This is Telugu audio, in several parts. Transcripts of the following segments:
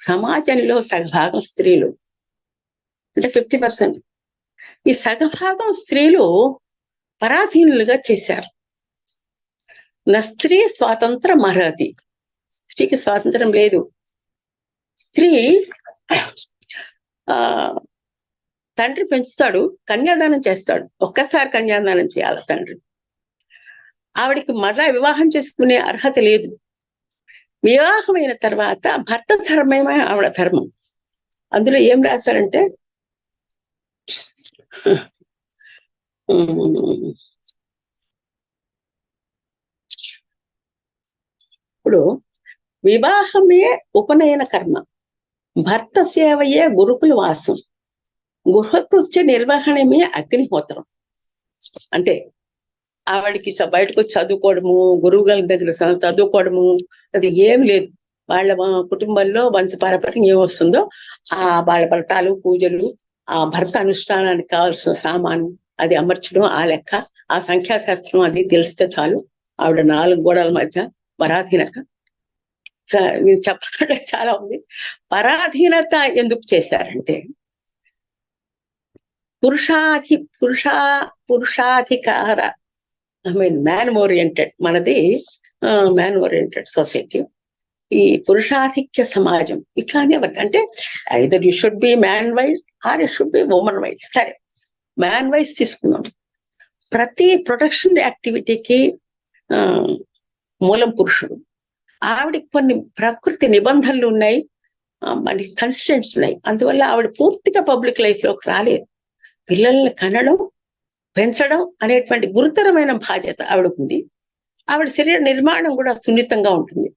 సమాజంలో సగభాగం స్త్రీలు. అంటే ఫిఫ్టీ పర్సెంట్. ఈ సగభాగం స్త్రీలు పరాధీనులుగా చేశారు. నా స్త్రీ స్వాతంత్రం అర్హతి స్త్రీకి స్వాతంత్రం లేదు. స్త్రీ ఆ తండ్రి పెంచుతాడు కన్యాదానం చేస్తాడు. ఒక్కసారి కన్యాదానం చేయాలి తండ్రి. ఆవిడికి మరలా వివాహం చేసుకునే అర్హత లేదు. వివాహమైన తర్వాత భర్త ధర్మమే ఆవిడ ధర్మం. అందులో ఏం రాశారంటే ఇప్పుడు వివాహమే ఉపనయన కర్మ. భర్త సేవయే గురుకుల వాసం. గృహకృత్య నిర్వహణమే అగ్నిహోత్రం. అంటే ఆవిడకి బయటకు వచ్చి చదువుకోవడము గురువు గారి దగ్గర చదువుకోవడము అది ఏం లేదు. వాళ్ళ కుటుంబంలో వంశపారపర్యం ఏం వస్తుందో ఆ వాళ్ళ వ్రతాలు పూజలు ఆ భర్త అనుష్ఠానానికి కావాల్సిన సామాను అది అమర్చడం ఆ లెక్క ఆ సంఖ్యాశాస్త్రం అది తెలిస్తే చాలు. ఆవిడ నాలుగు గోడల మధ్య పరాధీనత. నేను చెప్పాలంటే చాలా ఉంది. పరాధీనత ఎందుకు చేశారంటే పురుషాధి పురుషా పురుషాధికార ఐ మీన్ మ్యాన్ ఓరియంటెడ్ మనది మ్యాన్ ఓరియంటెడ్ సొసైటీ ఈ పురుషాధిక్య సమాజం ఇట్లానే వర్త- అంటే either you should be man wise or you should be women wise సరే మ్యాన్ వైజ్ తీసుకుందాం. ప్రతి ప్రొడక్షన్ యాక్టివిటీకి మూలం పురుషుడు. ఆవిడకి కొన్ని ప్రకృతి నిబంధనలు ఉన్నాయి మరి కన్స్టెంట్స్ ఉన్నాయి. అందువల్ల ఆవిడ పూర్తిగా పబ్లిక్ లైఫ్లోకి రాలేదు. పిల్లల్ని కనడం పెంచడం అనేటువంటి గురుతరమైన బాధ్యత ఆవిడకుంది. ఆవిడ శరీర నిర్మాణం కూడా సున్నితంగా ఉంటుంది.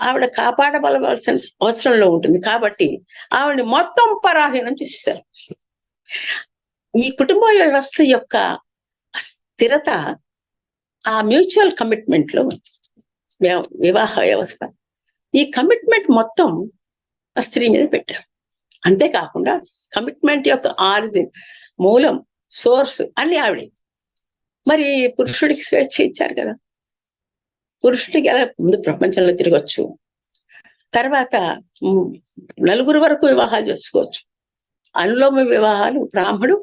ఆవిడ కాపాడబలవలసిన అవసరంలో ఉంటుంది. కాబట్టి ఆవిడని మొత్తం పరాహీనం చేసేసారు ఈ కుటుంబ వ్యవస్థ యొక్క స్థిరత ఆ మ్యూచువల్ కమిట్మెంట్లో వివాహ వ్యవస్థ. ఈ కమిట్మెంట్ మొత్తం ఆ స్త్రీ మీద పెట్టారు. అంతేకాకుండా కమిట్మెంట్ యొక్క ఆరిజిన్ మూలం సోర్స్ అన్ని ఆవిడే. మరి పురుషుడికి స్వేచ్ఛ ఇచ్చారు కదా. పురుషుడికి ఎలా ముందు ప్రపంచంలో తిరగచ్చు. తర్వాత నలుగురు వరకు వివాహాలు చేసుకోవచ్చు. అనులోమ వివాహాలు బ్రాహ్మడు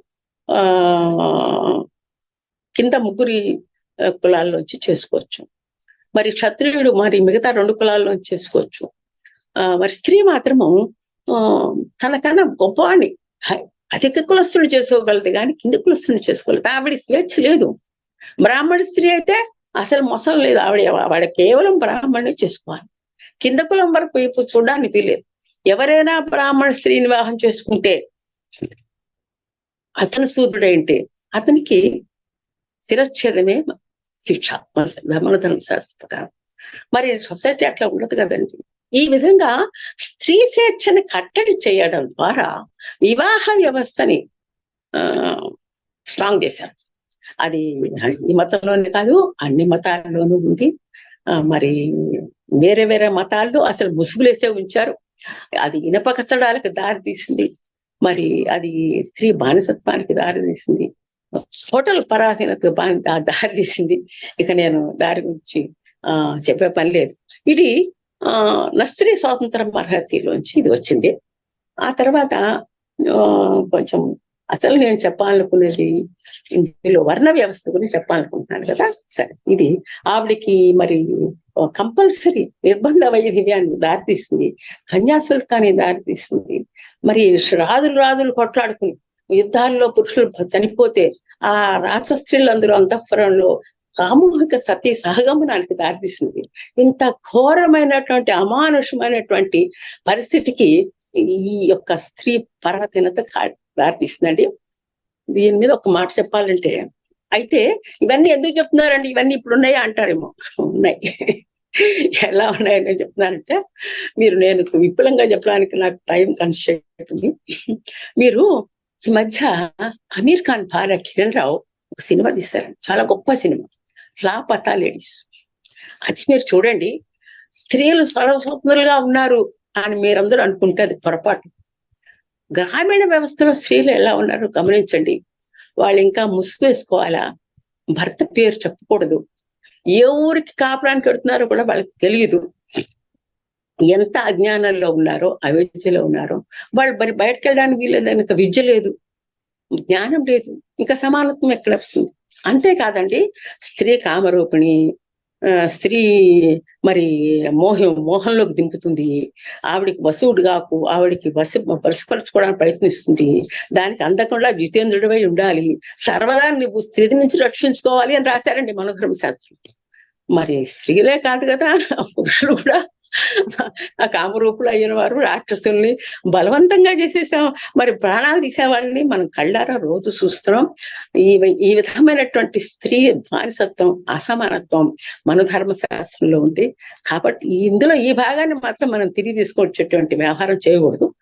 ఆ కింద ముగ్గురి కులాల్లోంచి చేసుకోవచ్చు. మరి క్షత్రియుడు మరి మిగతా రెండు కులాల్లోంచి చేసుకోవచ్చు. ఆ మరి స్త్రీ మాత్రము ఆ తనకన్నా గొప్పవాణ్ణి. అధిక కులస్తుని చేసుకోగలదు కానీ కింద కులస్తుని చేసుకోలేదు. ఆవిడ స్వేచ్ఛ లేదు. బ్రాహ్మణ స్త్రీ అయితే అసలు మొసం లేదు. ఆవిడ ఆవిడ కేవలం బ్రాహ్మణ్ణి చేసుకోవాలి. కింద కులం వరకు ఇప్పుడు చూడడానికి లేదు ఎవరైనా బ్రాహ్మణ స్త్రీని వివాహం చేసుకుంటే అతను ఏంటి అతనికి శిరచ్ఛేదమే శిక్ష. మన ధర్మధర్మ శాస్త్ర ప్రకారం. మరి సొసైటీ అట్లా ఉండదు కదండి. ఈ విధంగా స్త్రీ స్వేచ్ఛని కట్టడి చేయడం ద్వారా వివాహ వ్యవస్థని ఆ స్ట్రాంగ్ చేశారు. అది ఈ మతంలోనే కాదు అన్ని మతాల్లోనూ ఉంది. ఆ, మరి వేరే వేరే మతాల్లో అసలు ముసుగులేసే ఉంచారు. అది ఇనప కసడాలకు దారి తీసింది. మరి అది స్త్రీ బానిసత్వానికి దారి తీసింది. హోటల్ పరాధీనతకు బాని దారి తీసింది. ఇక నేను దారి గురించి ఆ చెప్పే పని లేదు. ఇది ఆ నా స్వాతంత్రం అర్హతలోంచి ఇది వచ్చింది. ఆ తర్వాత ఆ, కొంచెం అసలు నేను చెప్పాలనుకునేది ఇందులో వర్ణ వ్యవస్థ గురించి చెప్పాలనుకుంటున్నాను కదా. సరే ఇది ఆవిడికి మరి కంపల్సరీ నిర్బంధ వైద్యాన్ని దారితీస్తుంది కన్యాశుల్కాన్ని దారితీస్తుంది మరి రాజులు రాజులు కొట్లాడుకుని యుద్ధాల్లో పురుషులు చనిపోతే ఆ రాజ స్త్రీలందరూ అంతఃపురంలో సామూహిక సతీ సహగమనానికి దారితీసింది. ఇంత ఘోరమైనటువంటి అమానుషమైనటువంటి పరిస్థితికి ఈ యొక్క స్త్రీ పరాధీనత దారితీసిందండి. దీని మీద ఒక మాట చెప్పాలంటే అయితే ఇవన్నీ ఎందుకు చెప్తున్నారండి? ఇవన్నీ ఇప్పుడు ఉన్నాయా అంటారేమో. ఉన్నాయి. ఎలా ఉన్నాయని చెప్తున్నారంటే మీరు నేను విపులంగా చెప్పడానికి నాకు టైం కన్స్ట్రెంట్ ఉంది. మీరు ఈ మధ్య అమీర్ ఖాన్ భార్య కిరణ్ రావు ఒక సినిమా తీశారండి. చాలా గొప్ప సినిమా. లాపతా లేడీస్. అది మీరు చూడండి స్త్రీలు సర్వస్వతంత్రులుగా ఉన్నారు అని మీరందరూ అనుకుంటే అది పొరపాటు. గ్రామీణ వ్యవస్థలో స్త్రీలు ఎలా ఉన్నారు గమనించండి. వాళ్ళు ఇంకా ముసుగు వేసుకోవాలా? భర్త పేరు చెప్పకూడదు. ఏ ఊరికి కాపురానికి పెడుతున్నారో కూడా వాళ్ళకి తెలియదు. ఎంత అజ్ఞానంలో ఉన్నారో అవిద్యలో ఉన్నారో వాళ్ళు మరి బయటకు వెళ్ళడానికి వీళ్ళేదని విద్య లేదు. జ్ఞానం లేదు. ఇంకా సమానత్వం ఎక్కడ వస్తుంది? అంతేకాదండి స్త్రీ కామరూపిణి ఆ, స్త్రీ మరి మోహం మోహంలోకి దింపుతుంది. ఆవిడికి వసువుడు కాకు ఆవిడికి వసి వరుసపరచుకోవడానికి ప్రయత్నిస్తుంది. దానికి అందకుండా జితేంద్రుడివై ఉండాలి. సర్వదా నువ్వు స్త్రీ నుంచి రక్షించుకోవాలి అని రాశారండి మనోధర్మ శాస్త్రం. మరి స్త్రీలే కాదు కదా పురుషులు కూడా ఆ కామరూపులు అయిన వారు రాక్షసుల్ని బలవంతంగా చేసేసాం. మరి ప్రాణాలు తీసేవాళ్ళని మనం కళ్ళారా రోజు చూస్తున్నాం. ఈ ఈ విధమైనటువంటి స్త్రీ బానిసత్వం అసమానత్వం మన ధర్మశాస్త్రంలో ఉంది. కాబట్టి ఇందులో ఈ భాగాన్ని మాత్రం మనం తిరిగి తీసుకొచ్చేటువంటి వ్యవహారం చేయకూడదు.